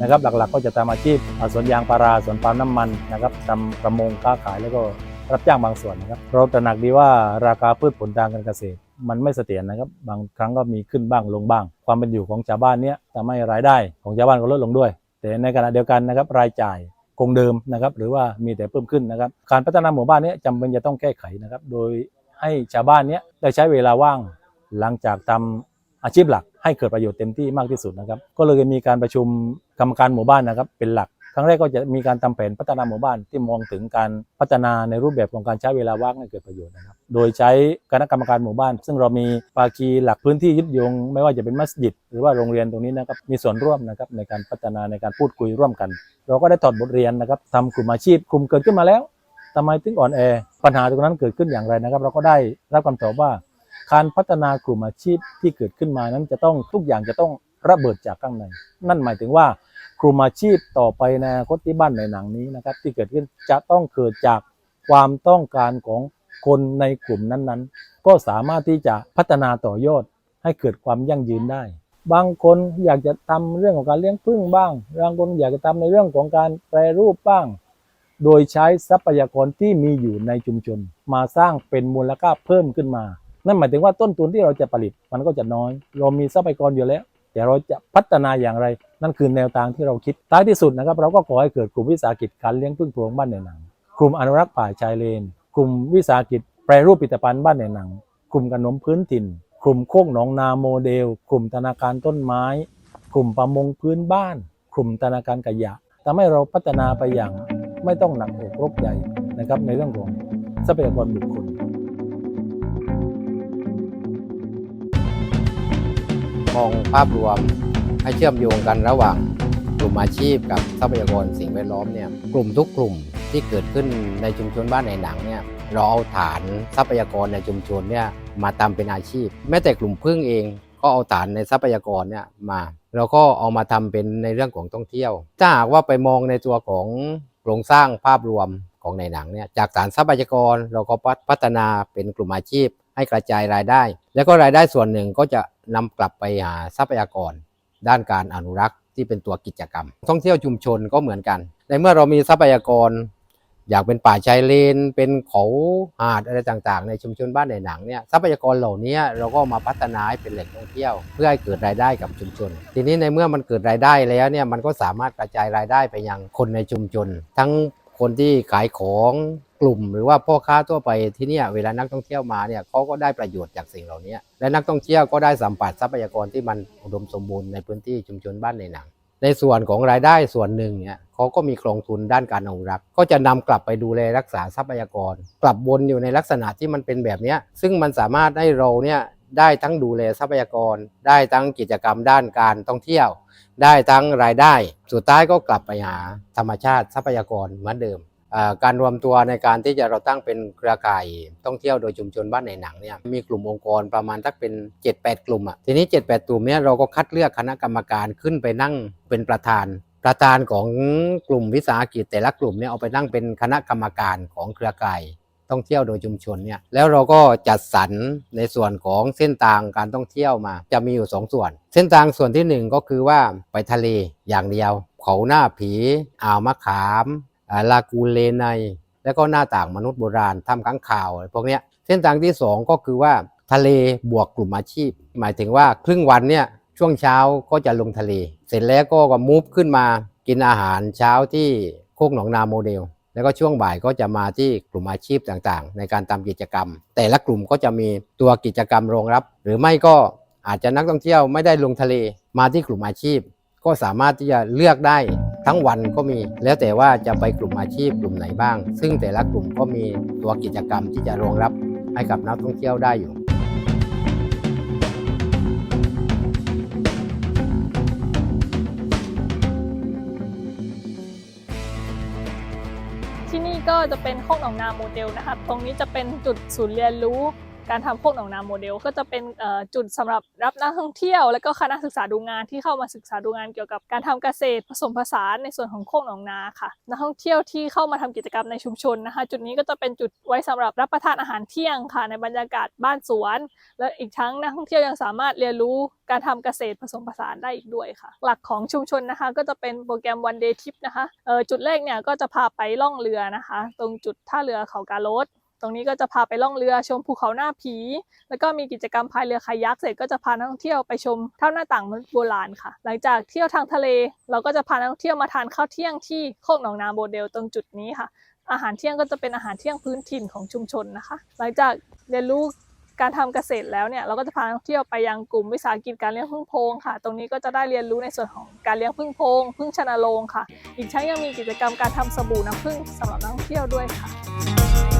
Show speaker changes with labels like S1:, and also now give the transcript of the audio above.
S1: นะครับหลักๆก็จะทำอาชีพสวนยางพาราสวนปาล์มน้ำมันนะครับทำประมงค้าขายแล้วก็รับจ้างบางส่วนนะครับเราตระหนักดีว่าราคาพืชผลทางการเกษตร มันไม่เสถียรนะครับ บางครั้งก็มีขึ้นบ้างลงบ้าง ความเป็นอยู่ของชาวบ้านเนี้ยทำให้รายได้ของชาวบ้านก็ลดลงด้วย แต่ในขณะเดียวกันนะครับรายจ่ายคงเดิมนะครับหรือว่ามีแต่เพิ่มขึ้นนะครับการพัฒนาหมู่บ้านเนี้ยจำเป็นจะต้องแก้ไขนะครับ โดยให้ชาวบ้านเนี้ยได้ใช้เวลาว่างหลังจากทำอาชีพหลัก ให้เกิดประโยชน์เต็มที่มากที่สุดนะครับ ก็เลยมีการประชุมกรรมการหมู่บ้านนะครับ เป็นหลักครั้งแรกก็จะมีการทำแผนพัฒนาหมู่บ้านที่มองถึงการพัฒนาในรูปแบบของการใช้เวลาว่างให้เกิดประโยชน์นะครับ โดยใช้คณะกรรมการหมู่บ้าน ซึ่งเรามีภาคีหลักพื้นที่ยึดโยง ไม่ว่าจะเป็นมัสยิด หรือว่าโรงเรียนตรงนี้นะครับมีส่วนร่วมนะครับในการพัฒนาในการพูดคุยร่วมกัน เราก็ได้ถอดบทเรียนนะครับทำกลุ่มอาชีพกลุ่มเกิดขึ้นมาแล้วทำไมถึงอ่อนแอปัญหาตรงนั้นเกิดขึ้นอย่างไรนะครับ เราก็ได้รับคำตอบว่า การพัฒนากลุ่มอาชีพที่เกิดขึ้นมานั้นจะต้องทุกอย่างจะต้องระเบิดจากข้างใน นั่นหมายถึงว่ากลุ่มอาชีพต่อไปในอนาคตที่บ้านในหนังนี้นะครับ ที่เกิดขึ้นจะต้องเกิดจากความต้องการของคนในกลุ่มนั้นๆ ก็สามารถที่จะพัฒนาต่อยอดให้เกิดความยั่งยืนได้ บางคนอยากจะทำเรื่องของการเลี้ยงผึ้งบ้าง บางคนอยากจะทำในเรื่องของการแปรรูปบ้าง โดยใช้ทรัพยากรที่มีอยู่ในชุมชน มาสร้างเป็นมูลค่าเพิ่มขึ้นมา นั่นหมายถึงว่าต้นทุนที่เราจะผลิตมันก็จะน้อย เรามีทรัพยากรอยู่แล้ว แต่เราจะพัฒนาอย่างไร นั่นคือแนวทางที่เราคิดท้ายที่สุดนะครับ เราก็ขอให้เกิดกลุ่มวิสาหกิจการเลี้ยงพึ่งพรงบ้านในหนัง กลุ่มอนุรักษ์ป่าชายเลน กลุ่มวิสาหกิจแปรรูปผลิตภัณฑ์บ้านในหนัง กลุ่มขนมพื้นถิ่น กลุ่มโคกหนองนาโมเดล กลุ่มธนาคารต้นไม้ กลุ่มประมงพื้นบ้าน กลุ่มธนาคารขยะทำให้เราพัฒนาไปอย่างไม่ต้องหนักอกรบใหญ่นะครับในเรื่องของทรัพยากรบุคคล
S2: องภาพรวมให้เชื่อมโยงกันระหว่างกลุ่มอาชีพกับทรัพยากรสิ่งแวดล้อมเนี่ยกลุ่มทุกกลุ่มที่เกิดขึ้นในชุมชนบ้านในหนังเนี่ยเราเอาฐานทรัพยากรในชุมชนเนี่ยมาทำเป็นอาชีพ แม้แต่กลุ่มพึ่งเองก็เอาฐานในทรัพยากรเนี่ยมาเราก็เอามาทำเป็นในเรื่องของท่องเที่ยว ถ้าหากว่าไปมองในตัวของโครงสร้างภาพรวมของในหนังเนี่ยจากฐานทรัพยากรเราก็พัฒนาเป็นกลุ่มอาชีพให้กระจายรายได้ แล้วก็รายได้ส่วนหนึ่งก็จะ นำกลับไปหาทรัพยากร ด้านการอนุรักษ์ที่เป็นตัวกิจกรรม ท่องเที่ยวชุมชนก็เหมือนกัน ในเมื่อเรามีทรัพยากร อยากเป็นป่าชายเลน เป็นเขาหาดอะไรต่างๆ ในชุมชนบ้านในหนังเนี่ยทรัพยากรเหล่านี้เราก็มาพัฒนาให้เป็นแหล่งท่องเที่ยว เพื่อให้เกิดรายได้กับชุมชน ทีนี้ในเมื่อมันเกิดรายได้แล้วเนี่ยมันก็สามารถกระจายรายได้ไปยังคนในชุมชน ทั้งคนที่ขายของ กลุ่มหรือว่าพ่อค้าทั่วไปที่นี่เวลานักท่องเที่ยวมาเนี่ยเขาก็ได้ประโยชน์จากสิ่งเหล่านี้และนักท่องเที่ยวก็ได้สัมผัสทรัพยากรที่มันอุดมสมบูรณ์ในพื้นที่ชุมชนบ้านในหนัง ในส่วนของรายได้ส่วนหนึ่งเนี่ยเขาก็มีกองทุนด้านการอนุรักษ์ ก็จะนำกลับไปดูแลรักษาทรัพยากร กลับวนอยู่ในลักษณะที่มันเป็นแบบนี้ซึ่งมันสามารถให้เราเนี่ยได้ทั้งดูแลทรัพยากร ได้ทั้งกิจกรรมด้านการท่องเที่ยว ได้ทั้งรายได้ สุดท้ายก็กลับไปหาธรรมชาติทรัพยากรเหมือนเดิม การรวมตัวในการที่จะเราตั้งเป็นเครือข่ายท่องเที่ยวโดยชุมชนบ้านในหนังเนี่ยมีกลุ่มองค์กรประมาณสักเป็น 7-8 กลุ่มอะทีนี้ 7-8 กลุ่มเนี้ยเราก็คัดเลือกคณะกรรมการขึ้นไปนั่งเป็นประธาน ประธานของกลุ่มวิสาหกิจแต่ละกลุ่มเนี่ยเอาไปนั่งเป็นคณะกรรมการของเครือข่ายท่องเที่ยวโดยชุมชนเนี่ยแล้วเราก็จัดสรรในส่วนของเส้นทางการท่องเที่ยวมา จะมีอยู่สองส่วน เส้นทางส่วนที่หนึ่งก็คือว่าไปทะเลอย่างเดียว เขาหน้าผี อ่าวมะขาม ลากูเลไนแล้วก็หน้าต่างมนุษย์โบราณถ้ำค้างข่าวอะไรพวกนี้เส้นทางที่สองก็คือว่าทะเลบวกกลุ่มอาชีพ หมายถึงว่าครึ่งวันเนี่ยช่วงเช้าก็จะลงทะเล เสร็จแล้วก็ก็มูฟขึ้นมากินอาหารเช้าที่โคกหนองนาโมเดล แล้วก็ช่วงบ่ายก็จะมาที่กลุ่มอาชีพต่างๆ ในการทำกิจกรรม แต่ละกลุ่มก็จะมีตัวกิจกรรมรองรับ หรือไม่ก็อาจจะนักท่องเที่ยวไม่ได้ลงทะเลมาที่กลุ่มอาชีพ ก็สามารถที่จะเลือกได้ ทั้งวันก็มี แล้วแต่ว่าจะไปกลุ่มอาชีพกลุ่มไหนบ้าง ซึ่งแต่ละกลุ่มก็มีตัวกิจกรรมที่จะรองรับให้กับนักท่องเที่ยวได้อยู่
S3: ที่นี่ก็จะเป็นโคกหนองนาโมเดลนะคะ ตรงนี้จะเป็นจุดศูนย์เรียนรู้ การทำโคกหนองนาโมเดล ก็จะเป็นจุดสำหรับรับนักท่องเที่ยว และก็คณะศึกษาดูงานที่เข้ามาศึกษาดูงานเกี่ยวกับการทำเกษตรผสมผสานในส่วนของโคกหนองนาค่ะ นักท่องเที่ยวที่เข้ามาทำกิจกรรมในชุมชนนะคะ จุดนี้ก็จะเป็นจุดไว้สำหรับรับประทานอาหารเที่ยงค่ะ ในบรรยากาศบ้านสวน และอีกทั้งนักท่องเที่ยวยังสามารถเรียนรู้การทำเกษตรผสมผสานได้อีกด้วยค่ะ หลักของชุมชนนะคะ ก็จะเป็นโปรแกรม one day trip นะคะจุดแรกเนี่ยก็จะพาไปล่องเรือนะคะ ตรงจุดท่าเรือเขากาโรด ตรงนี้ก็จะพาไปล่องเรือชมภูเขาหน้าผี แล้วก็มีกิจกรรมพายเรือคายักเสร็จก็จะพานักท่องเที่ยวไปชมเท่าหน้าต่างโบราณค่ะ หลังจากเที่ยวทางทะเล เราก็จะพานักท่องเที่ยวมาทานข้าวเที่ยงที่โคกหนองนาโมเดลตรงจุดนี้ค่ะ อาหารเที่ยงก็จะเป็นอาหารเที่ยงพื้นถิ่นของชุมชนนะคะ หลังจากเรียนรู้การทำเกษตรแล้วเนี่ยเราก็จะพานักท่องเที่ยวไปยังกลุ่มวิสาหกิจการเลี้ยงพึ่งโพงค่ะ ตรงนี้ก็จะได้เรียนรู้ในส่วนของการเลี้ยงพึ่งโพงพึ่งชนโรงค่ะ อีกทั้งยังมีกิจกรรมการทำสบู่น้ำผึ้งสำหรับนักท่องเที่ยวด้วยค่ะ